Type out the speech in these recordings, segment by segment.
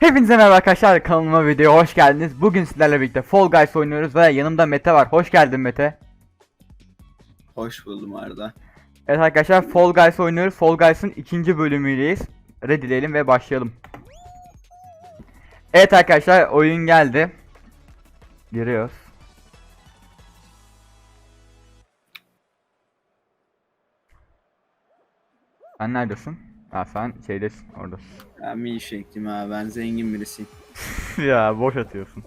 Hepinize merhaba arkadaşlar kanalıma videoya hoş geldiniz. Bugün sizlerle birlikte Fall Guys oynuyoruz ve yanımda Mete var. Hoş geldin Mete. Hoş buldum Arda. Evet arkadaşlar Fall Guys oynuyoruz. Fall Guys'ın ikinci bölümüyleyiz. Ready diyelim ve başlayalım. Evet arkadaşlar oyun geldi. Giriyoruz. Sen neredesin? Ha sen şeydesin oradasın. Ben iş ektim ha. Ben zengin birisiyim. ya boş atıyorsun.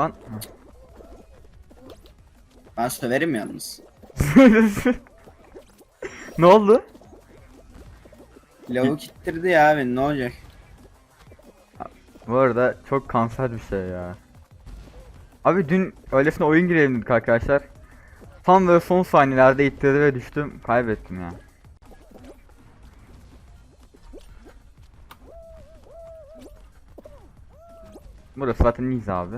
Lan. Ben söverim yalnız. ne oldu? Lavuk ittirdi ya beni ne olacak? Bu arada çok kanser bir şey ya. Abi dün öylesine oyun girelim dedik arkadaşlar. Tam böyle son saniyelerde ittirdi ve düştüm. Kaybettim ya. Burası zaten iyiyiz abi.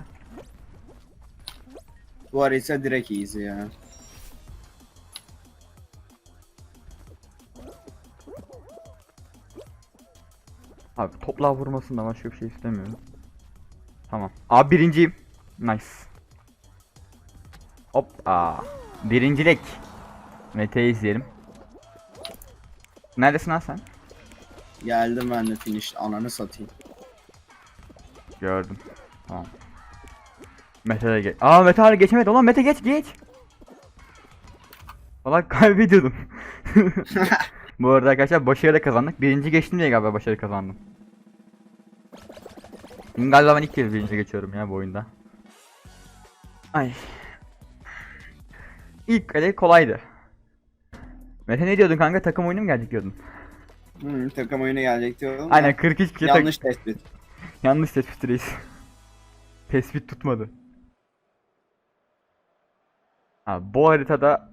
Bu harita direkt easy ya. Abi topla vurmasından başka bir şey istemiyorum. Tamam. Abi birinciyim. Nice. Hop. Aa. Birincilik. Mete'yi izleyelim. Neredesin lan sen? Geldim ben de finish. Ananı satayım. Gördüm. Tamam. Mete de geç. Aa Mete hala geçemedi. Ulan Mete geç geç. Valla kaybediyordum. Bu arada arkadaşlar başarıyla kazandık. Birinci geçtim diye galiba başarı kazandım. Galiba ben ilk kez birinci geçiyorum ya bu oyunda. Ay. İlk kale kolaydı. Mete ne diyordun kanka takım oyunu mu gelecek diyordun. Hmm, takım oyunu gelecek diyordum. Aynen 43 kişi tak- Yanlış tespit. Yanlış tespit reis. Tespit tutmadı. Ha, bu haritada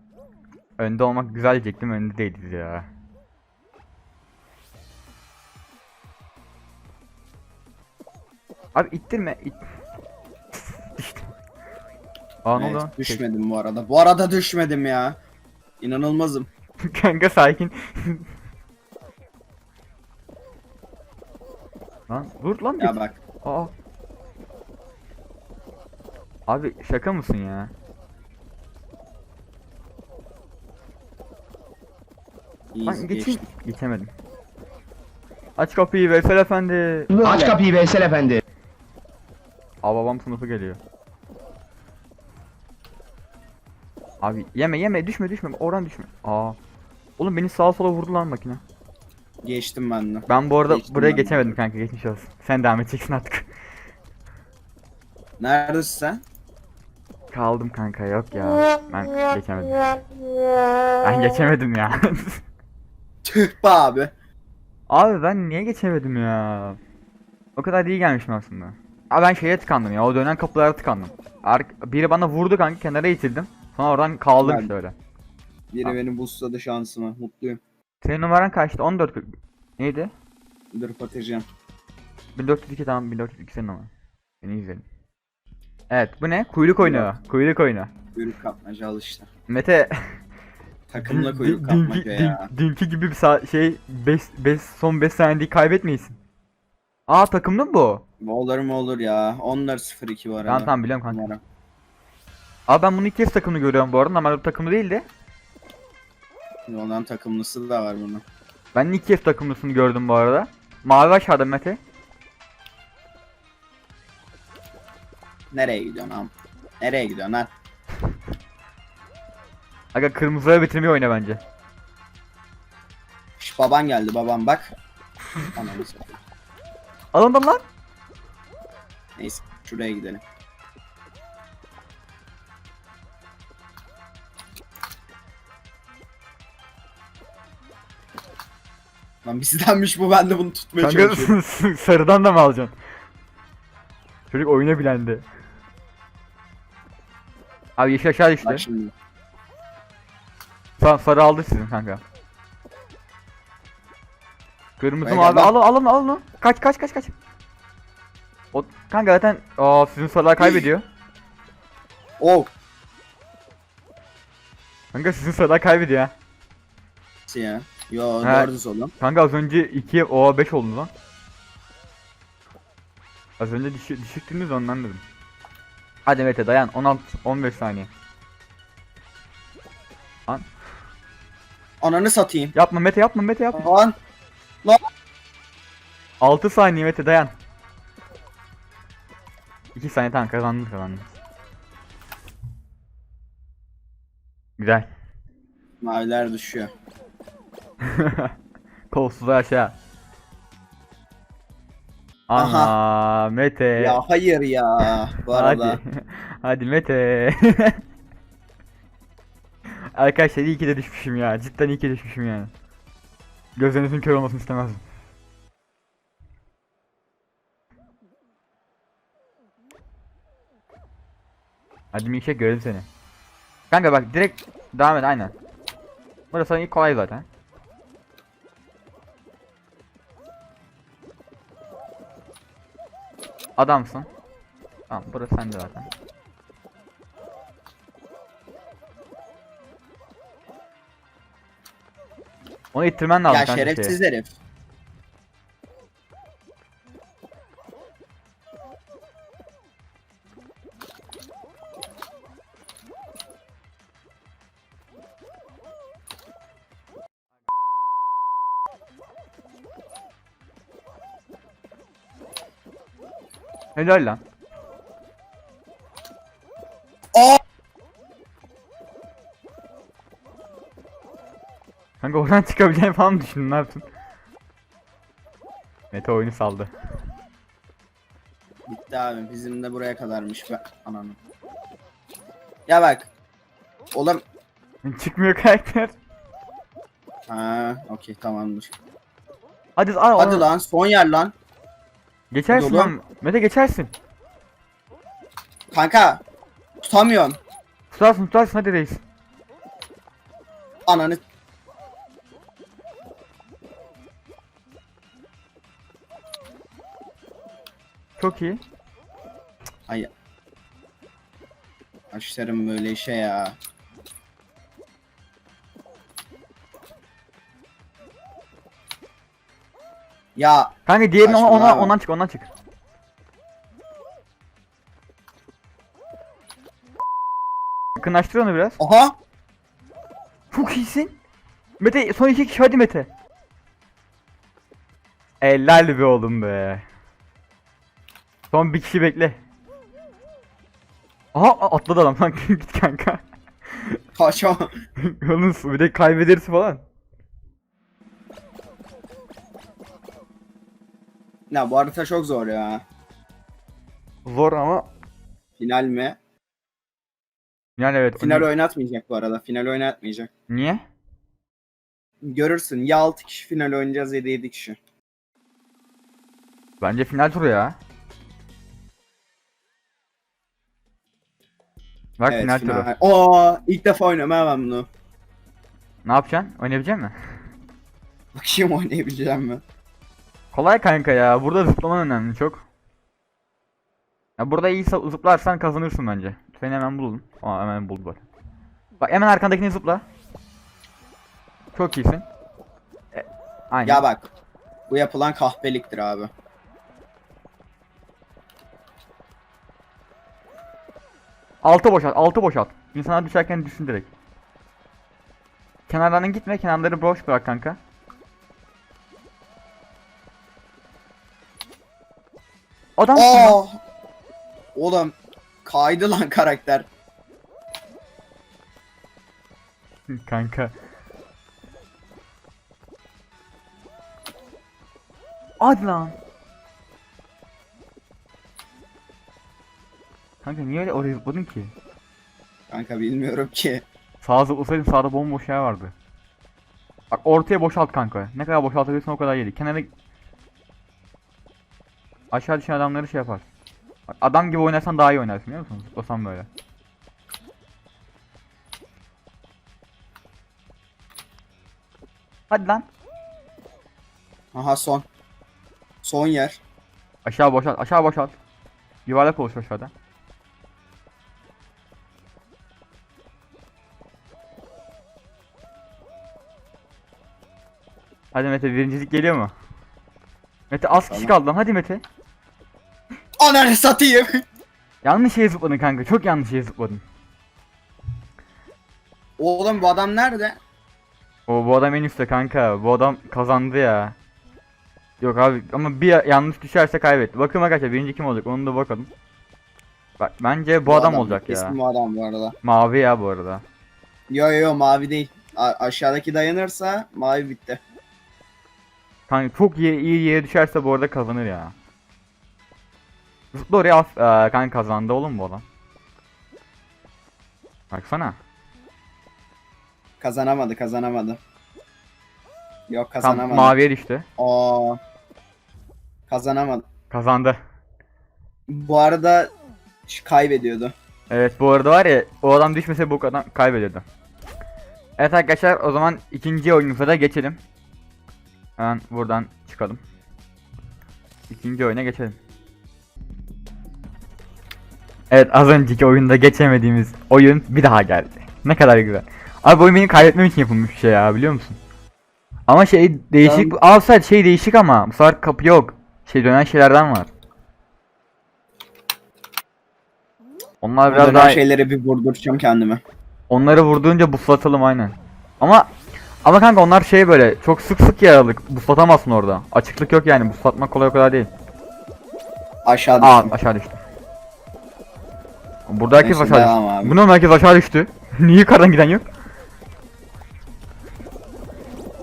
önde olmak güzel diyecektim önde değiliz ya. Abi ittirme. It... Aa ne Evet, oldu? lan? düşmedim bu arada. Bu arada düşmedim ya. İnanılmazım. Kanka sakin. lan vur lan Ya bir. bak. Aa. Abi şaka mısın ya? Lan Easy geçeyim. geçtim. Geçemedim. Aç kapıyı Veysel Efendi. Aç kapıyı Veysel Efendi. Aa babam sınıfı geliyor. Abi yeme yeme düşme düşme oradan düşme. Aa. Oğlum beni sağa sola vurdu lan makine. Geçtim ben de. Ben bu arada Geçtim buraya ben de. geçemedim kanka geçmiş olsun. Sen devam edeceksin artık. Neredesin sen? Kaldım kanka yok ya. Ben geçemedim. Ben geçemedim ya. Tüh be abi. Abi ben niye geçemedim ya? O kadar iyi gelmişim aslında. Abi ben şeye tıkandım ya o dönen kapılara tıkandım. Ar- biri bana vurdu kanka kenara itildim. Sonra oradan kaldım Ben- işte öyle. Biri Ha. beni boostladı şansıma. Mutluyum. Senin numaran kaçtı? 14 40. Neydi? Dur atacağım. 1402 tamam 1402 senin numaran. Beni izledim. Evet bu ne? Kuyruk oyunu. Kuyruk oyunu. Kuyruk kapmaca al işte. Mete Takımla dün- kuyruk dün- kapmaca dünkü, ya. dün- dünkü gibi bir sa- şey 5 5 son 5 saniyeyi kaybetmeyesin. Aa takımlı mı bu? Olur mu olur ya. Onlar 0-2 bu arada. Tamam tamam biliyorum kanka. Umarım. Abi ben bunu ilk kez takımlı görüyorum bu arada. Normalde bu takımlı değildi. Ondan takımlısı da var bunun. Ben ilk kez takımlısını gördüm bu arada. Mavi aşağıda Mete. Nereye gidiyorsun am? Nereye gidiyorsun lan? Aga kırmızıya bitirmeyi oyna bence. Şş, baban geldi babam bak. Ananı satayım. Alındım lan. Neyse şuraya gidelim. Lan bizdenmiş bu ben de bunu tutmaya Kanka çalışıyorum. sarıdan da mı alacaksın? Çocuk oyuna bilendi. Abi yeşil aşağı düştü. Bak şimdi. Sa- sarı aldı sizin kanka. Kırmızı Buraya mavi lan. alın alın alın. Kaç kaç kaç kaç. O kanka zaten aa sizin sarılar kaybediyor. Oh. Kanka sizin sarılar kaybediyor ha. Ya? Yo dördüz oğlum. Kanka az önce 2 oha 5 oldu lan. Az önce düşü, düşüktünüz ondan dedim. Hadi Mete dayan 16 15 saniye. Ananı satayım. Yapma Mete yapma Mete yapma. Lan. 6 saniye Mete dayan. 2 saniye tamam kazandın kazandın. Güzel. Maviler düşüyor. Kolsuz aşağı. Ana Mete. Ya hayır ya. Bu arada. Hadi. Hadi Mete. Arkadaşlar iyi ki de düşmüşüm ya. Cidden iyi ki düşmüşüm yani. Gözlerinizin kör olmasını istemezdim. Hadi Milkshake görelim seni. Kanka bak direkt devam et aynen. Burası ilk kolay zaten. Adamsın. Tamam burası sende zaten. Onu ittirmen lazım Ya şerefsiz herif. Helal lan. Aa! Kanka oradan çıkabileceğini falan mı düşündün ne yaptın? Mete oyunu saldı. Bitti abi. Bizim de buraya kadarmış be. Ananı. Ya bak. Oğlum. Çıkmıyor karakter. Ha, okey tamamdır. Hadi aa, Hadi lan son yer lan. Geçersin Dolu. lan. Mete geçersin. Kanka. Tutamıyorum. Tutarsın tutarsın hadi reis. Ananı. Çok iyi. Ay. Başlarım böyle işe ya. Ya Kanka diğerini ona, ona ondan çık ondan çık. Yakınlaştır onu biraz. oha Çok iyisin. Mete son iki kişi hadi Mete. Helal be oğlum be. Son bir kişi bekle. Aha a- atladı adam lan git kanka. kaçma. Yalnız bir de kaybederiz falan. Ya bu harita çok zor ya. Zor ama. Final mi? Yani evet. Final oynatmayacak bu arada. Final oynatmayacak. Niye? Görürsün ya 6 kişi final oynayacağız ya da 7 kişi. Bence final turu ya. Bak final, turu. Oo ilk defa ha ben bunu. Ne yapacaksın? Oynayabilecek misin? Bakayım oynayabileceğim mi? Kolay kanka ya. Burada zıplaman önemli çok. Ya burada iyi sa- zıplarsan kazanırsın bence. Seni hemen buldum. Aa hemen buldu bak. Bak hemen arkandakini zıpla. Çok iyisin. E, aynen. Ya bak. Bu yapılan kahpeliktir abi. Altı boşalt, altı boşalt. İnsanlar düşerken düşsün direkt. Kenarlardan gitme, kenarları boş bırak kanka. Adam Aa! Oğlum kaydı lan karakter. kanka. Hadi lan. Kanka niye öyle oraya zıpladın ki? Kanka bilmiyorum ki. Sağa zıplasaydın sağda bomboş yer vardı. Bak ortaya boşalt kanka. Ne kadar boşaltabilirsin o kadar yedi. Kenara... Aşağı düşen adamları şey yapar. Adam gibi oynarsan daha iyi oynarsın biliyor musun? Zıplasan böyle. Hadi lan. Aha son. Son yer. Aşağı boşalt, aşağı boşalt. Yuvarlak oluş aşağıda. Hadi Mete birincilik geliyor mu? Mete az kişi kaldı lan hadi Mete. Ananı satayım. Yanlış şeye zıpladın kanka çok yanlış şeye zıpladın. Oğlum bu adam nerede? O bu adam en üstte kanka. Bu adam kazandı ya. Yok abi ama bir yanlış düşerse kaybetti. Bakın arkadaşlar birinci kim olacak onu da bakalım. Bak bence bu, adam, olacak ya. Kesin bu adam bu arada. Mavi ya bu arada. Yo yo mavi değil. A- aşağıdaki dayanırsa mavi bitti. Kanka çok iyi, iyi yere düşerse bu arada kazanır ya. Zıpla oraya af- Aa, kanka kazandı oğlum bu adam. Baksana. Kazanamadı kazanamadı. Yok Tam kazanamadı. maviye düştü. Aa, kazanamadı. Kazandı. Bu arada kaybediyordu. Evet bu arada var ya o adam düşmese bu adam kaybediyordu. Evet arkadaşlar o zaman ikinci oyunumuza da geçelim. Hemen buradan çıkalım. İkinci oyuna geçelim. Evet az önceki oyunda geçemediğimiz oyun bir daha geldi. Ne kadar güzel. Abi bu oyun benim kaybetmem için yapılmış bir şey ya biliyor musun? Ama şey değişik, outside şey değişik ama bu sefer kapı yok. Şey dönen şeylerden var. Onlar biraz daha şeyleri bir vurduracağım kendime. Onları vurduğunca buslatalım aynen. Ama ama kanka onlar şey böyle çok sık sık yaralık. Buslatamazsın orada. Açıklık yok yani. Buslatmak kolay o kadar değil. Aşağı Aa düştüm. aşağı düştü. Burada herkes Neyse, aşağı düştü. devam abi. Bu ne herkes aşağı düştü. Niye yukarıdan giden yok?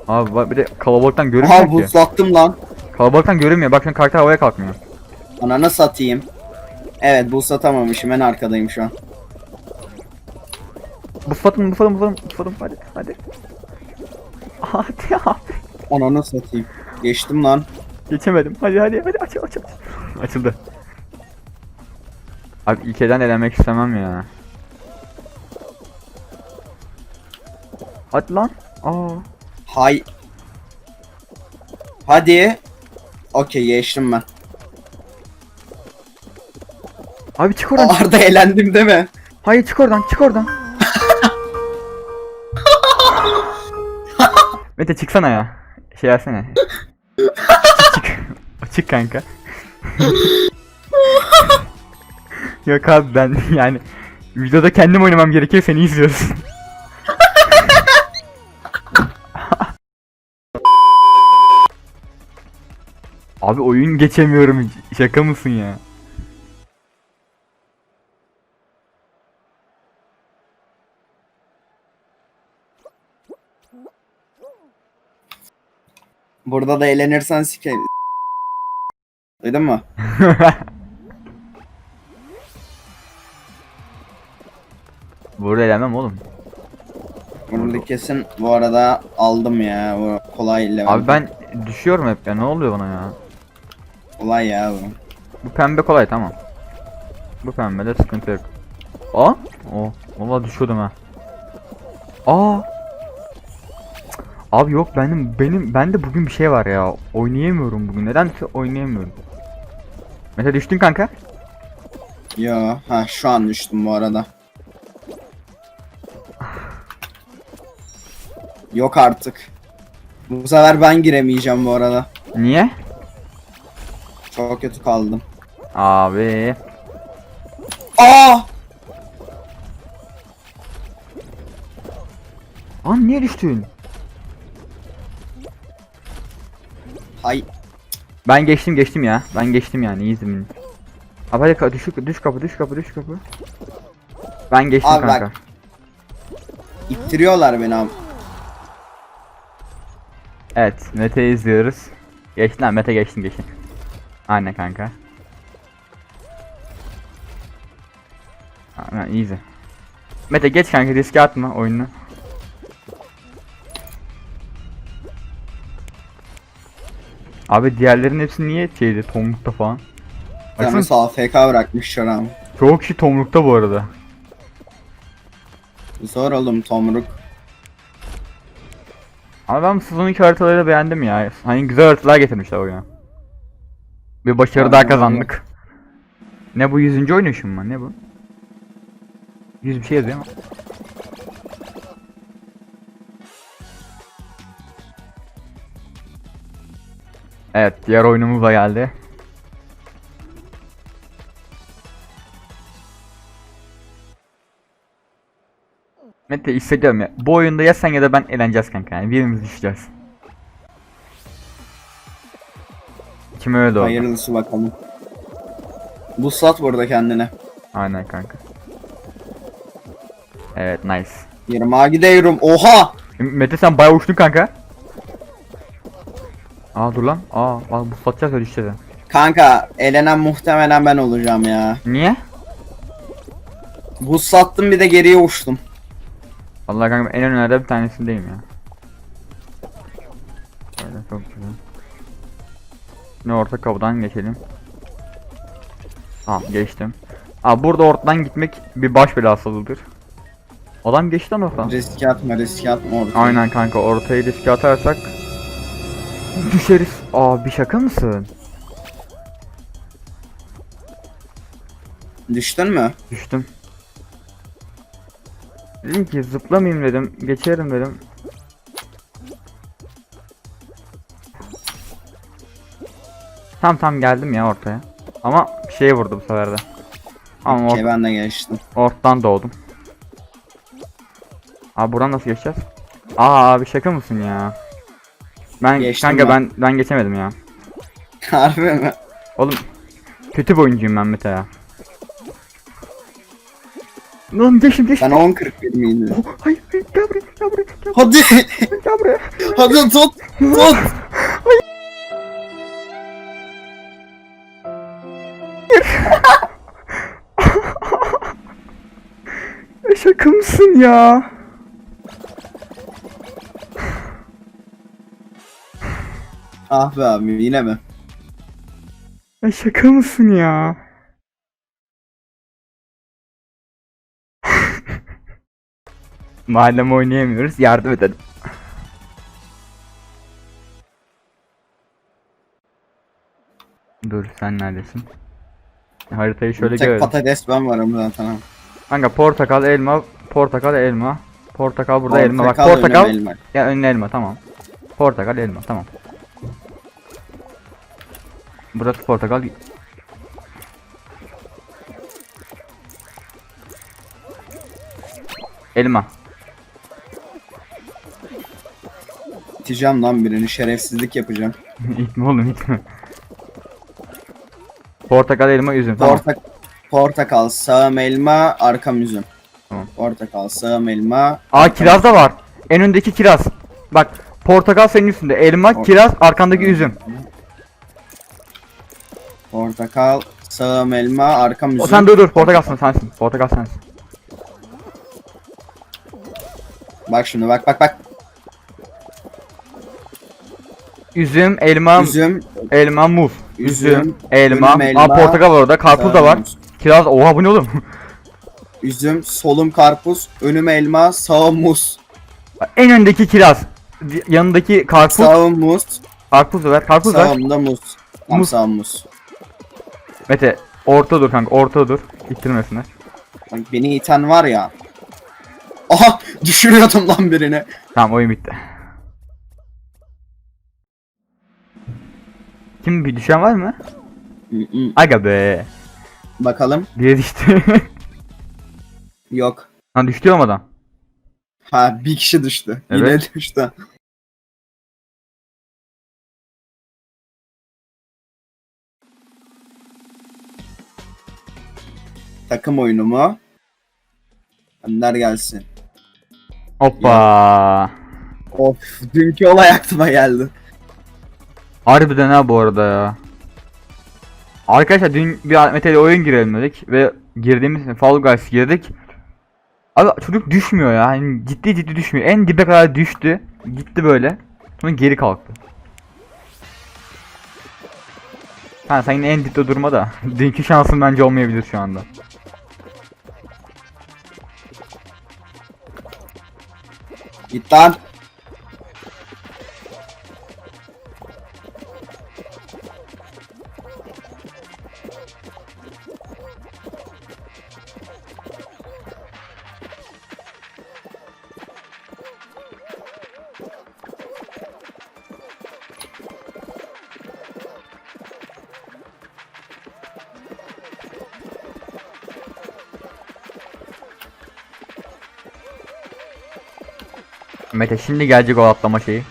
Abi bak bir de kalabalıktan görünmüyor Aha ki. buzlattım lan. Kalabalıktan görünmüyor. Bak an karakter havaya kalkmıyor. Ananı satayım. Evet buzlatamamışım en arkadayım şu an. Buslatın buslatın buslatın buslatın hadi hadi. Hadi abi. Ananı satayım. Geçtim lan. Geçemedim. Hadi hadi hadi aç aç aç. Açıldı. Abi ilk elden elenmek istemem ya. Hadi lan. Aa. Hay. Hadi. Okey geçtim ben. Abi çık oradan. Arda elendim değil mi? Hayır çık oradan çık oradan. Mete çıksana ya. Şey versene. çık. Çık kanka. Yok abi ben yani videoda kendim oynamam gerekiyor seni izliyoruz. abi oyun geçemiyorum. Şaka mısın ya? Burada da eğlenirsen sikeyim. Duydun mu? Burada eğlenmem oğlum. Burada kesin bu arada aldım ya. Bu kolay level. Abi ben düşüyorum hep ya ne oluyor bana ya? Kolay ya bu. Bu pembe kolay tamam. Bu pembede sıkıntı yok. Aa? Oh, valla düşüyordum ha. Aa. Cık, Abi yok benim benim bende bugün bir şey var ya. Oynayamıyorum bugün. Nedense oynayamıyorum. Mete düştün kanka. Yo, ha şu an düştüm bu arada. Yok artık. Bu sefer ben giremeyeceğim bu arada. Niye? Çok kötü kaldım. Abi. Aa! Lan niye düştün? Hay. Ben geçtim geçtim ya. Ben geçtim yani izlemin. Abi hadi ka- düş, düş kapı düş kapı düş kapı. Ben geçtim Abi bak. kanka. İttiriyorlar beni abi. Evet, Mete'yi izliyoruz. Geçtin lan Mete geçtin geçtin. Aynen kanka. Aynen easy. Mete geç kanka riske atma oyunu. Abi diğerlerin hepsi niye şeydi tomrukta falan? Baksana Yalnız AFK bırakmış şuram. çoğu kişi tomrukta bu arada. Zor oğlum tomruk. Ama ben sezon 2 haritaları da beğendim ya. Hani güzel haritalar getirmişler oyuna. Bir başarı Aynen daha öyle. kazandık. Ne bu 100. oynayışım mı? Ne bu? 100 bir şey yazıyor ama. Evet diğer oyunumuz da geldi. Mete hissediyorum ya. Bu oyunda ya sen ya da ben eğleneceğiz kanka yani birimiz düşeceğiz. Kim öyle oldu? Hayırlısı bakalım. Bu sat burada kendine. Aynen kanka. Evet nice. 20'a gidiyorum. Oha! Mete sen bayağı uçtun kanka. Aa dur lan. Aa, aa bu satacağız öyle işte. Kanka elenen muhtemelen ben olacağım ya. Niye? Bu sattım bir de geriye uçtum. Vallahi kanka en önlerde bir tanesindeyim ya. Böyle çok güzel. Ne orta kapıdan geçelim. Tamam geçtim. Aa burada ortadan gitmek bir baş belasıdır. Adam geçti lan ortadan. Riske atma riske atma orada. Aynen kanka ortayı riske atarsak düşeriz. Aa bir şaka mısın? Düştün mü? Düştüm. Dedim ki zıplamayayım dedim. Geçerim dedim. Tam tam geldim ya ortaya. Ama bir şeye vurdu bu sefer de. Ama or Okey ben de geçtim. ortadan doğdum. Abi buradan nasıl geçeceğiz? Aa abi şaka mısın ya? Ben Geçtim kanka ben. ben ben geçemedim ya. Harbi mi? Oğlum kötü bir oyuncuyum ben Mete ya. Lan geçtim geçtim. Ben 10.41 miydi? Oh, hayır hayır gel buraya gel buraya gel, Hadi! gel buraya. Hadi tut! Tut! E, şaka mısın ya? Ah be abi yine mi? E, şaka mısın ya? Mahalleme oynayamıyoruz yardım edelim. Dur sen neredesin? Haritayı şöyle Tek gör. patates ben varım zaten ha. Kanka portakal, elma, portakal, elma. Portakal burada elma bak. Portakal, elma. Ya önüne elma tamam. Portakal, elma tamam. Burası portakal. Elma. İteceğim lan birini şerefsizlik yapacağım. itme oğlum itme. Portakal, elma, üzüm. Tamam. Portak portakal, sağım elma, arkam üzüm. Tamam. Portakal, sağım elma. Aa kiraz da var. En öndeki kiraz. Bak portakal senin üstünde. Elma, Por- kiraz, arkandaki üzüm. Portakal, sağım elma, arkam üzüm. O sen dur dur. Portakalsın sensin. Portakal sensin. Bak şimdi bak bak bak. Üzüm, elma, Üzüm, elma, muz. Üzüm, Üzüm, elma. önüm elma, Aa portakal var orada. Karpuz da var. Kiraz. Oha bu ne oğlum? üzüm, solum karpuz, önüm elma, sağım muz. en öndeki kiraz. Yanındaki karpuz. Sağım muz, Karpuz da ver. Karpuz ver. sağımda muz. Tam Muz. sağım muz. Mete orta dur kanka. Orta dur. İttirmesinler. Bak beni iten var ya. Aha düşürüyordum lan birini. Tamam oyun bitti. Kim bir düşen var mı? Aga be. Bakalım. Diye düştü. Yok. Lan düştü ama adam. Ha bir kişi düştü. Yine Evet. düştü. Takım oyunu mu? Gönder gelsin. Hoppa. Of dünkü olay aklıma geldi. Harbiden ha bu arada ya. Arkadaşlar dün bir Mete ile oyun girelim dedik ve girdiğimiz Fall Guys girdik. Abi çocuk düşmüyor ya. Yani ciddi ciddi düşmüyor. En dibe kadar düştü. Gitti böyle. Sonra geri kalktı. Ha sen yine en dipte durma da. Dünkü şansın bence olmayabilir şu anda. Git lan. Mete şimdi gelecek o atlama şeyi.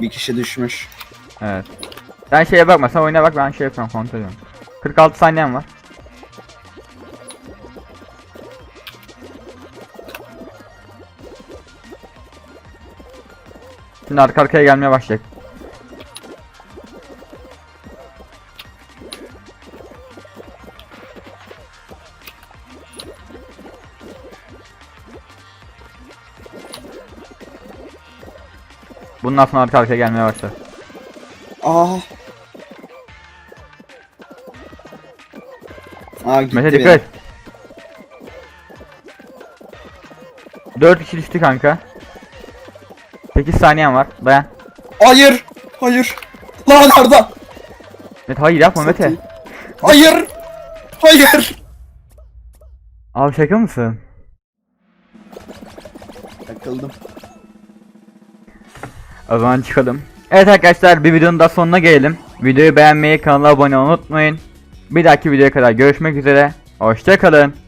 Bir kişi düşmüş. Evet. Sen şeye bakma sen oyuna bak ben şey yapıyorum kontrol ediyorum. 46 saniyem var. Şimdi arka arkaya gelmeye başlayacak. Bundan sonra arka arkaya gelmeye başlar. Aa. Aa gitti Mete dikkat et. 4 kişi düştü kanka. 8 saniyen var. Dayan. Hayır. Hayır. Lan Arda. Mete hayır yapma Mete. Hayır. Hayır. Abi şaka mısın? Takıldım. O zaman çıkalım. Evet arkadaşlar bir videonun da sonuna gelelim. Videoyu beğenmeyi, kanala abone olmayı unutmayın. Bir dahaki videoya kadar görüşmek üzere. Hoşçakalın.